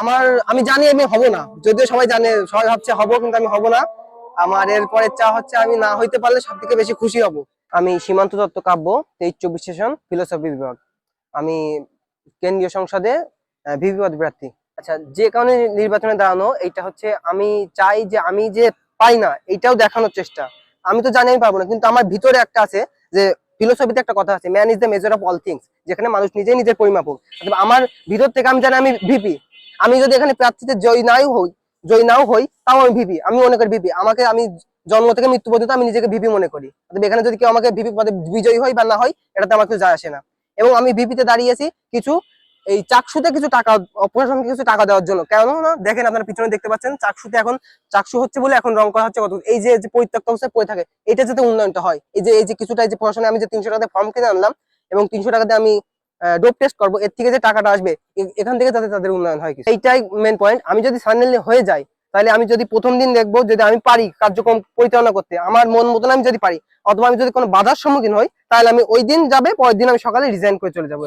আমার, আমি জানি আমি হব না। যদিও সবাই জানে, সবাই ভাবছে হব, কিন্তু আমি হব না। আমার এরপরে চা হচ্ছে আমি না হইতে পারলে সব থেকে বেশি খুশি হব। আমি সীমান্ত দত্ত কাব্য, তেইশ চব্বিশ সেশন ফিলোসফি বিভাগ। আমি কেন্দ্রীয় সংসদে ভিভি পদ প্রার্থী। আচ্ছা যে কারণে নির্বাচনে দাঁড়ানো, এইটা হচ্ছে আমি চাই যে আমি যে পাই না, এইটাও দেখানোর চেষ্টা। আমি তো জানি আমি পারব না, কিন্তু আমার ভিতরে একটা আছে যে ফিলোসফিতে একটা কথা আছে man is the measure of all things যেখানে মানুষ নিজেই নিজের পরিমাপক অথবা আমার ভিতর থেকে আমি জানি আমি ভিপি আমি যদি এখানে প্রার্থীতে জয় নাই হই, জয় নাও হই, তাও আমি ভিপি আমি মনে করি ভিপি আমাকে আমি জন্ম থেকে মৃত্যু পর্যন্ত আমি নিজেকে ভিপি মনে করি। অথবা এখানে যদি কেউ আমাকে ভিপি পদে বিজয়ী হয় বা না হয় এটাতে আমার কিছু যায় আসে না। এবং আমি ভিপিতে দাঁড়িয়েছি কিছু এই চাকসুতে কিছু টাকা অপরাশনকে কিছু টাকা দেওয়ার জন্য। কেন না? দেখেন আপনারা পিছনে দেখতে পাচ্ছেন চাকসুতে এখন চাকসু হচ্ছে বলে এখন রং করা হচ্ছে কত এই যে পরিত্যক্ত অবস্থায় পড়ে থাকে, এটা যাতে উন্নয়নটা হয়। এই যে এই যে কিছুটা যে পড়াশোনা আমি যে তিনশো টাকাতে ফর্ম কিনে আনলাম এবং তিনশো টাকাতে আমি ডোপ টেস্ট করব, এর থেকে যে টাকাটা আসবে এখান থেকে যাতে তাদের উন্নয়ন হয়। এইটাই মেন পয়েন্ট আমি যদি সাডেনলি হয়ে যাই, তাহলে আমি যদি প্রথম দিন দেখব যদি আমি পারি কার্যক্রম পরিচালনা করতে, আমার মন মতন আমি যদি পারি, অথবা আমি যদি কোনো বাধার সম্মুখীন হই, তাহলে আমি ওই দিন যাবে, পরের দিন আমি সকালে রিজাইন করে চলে যাব।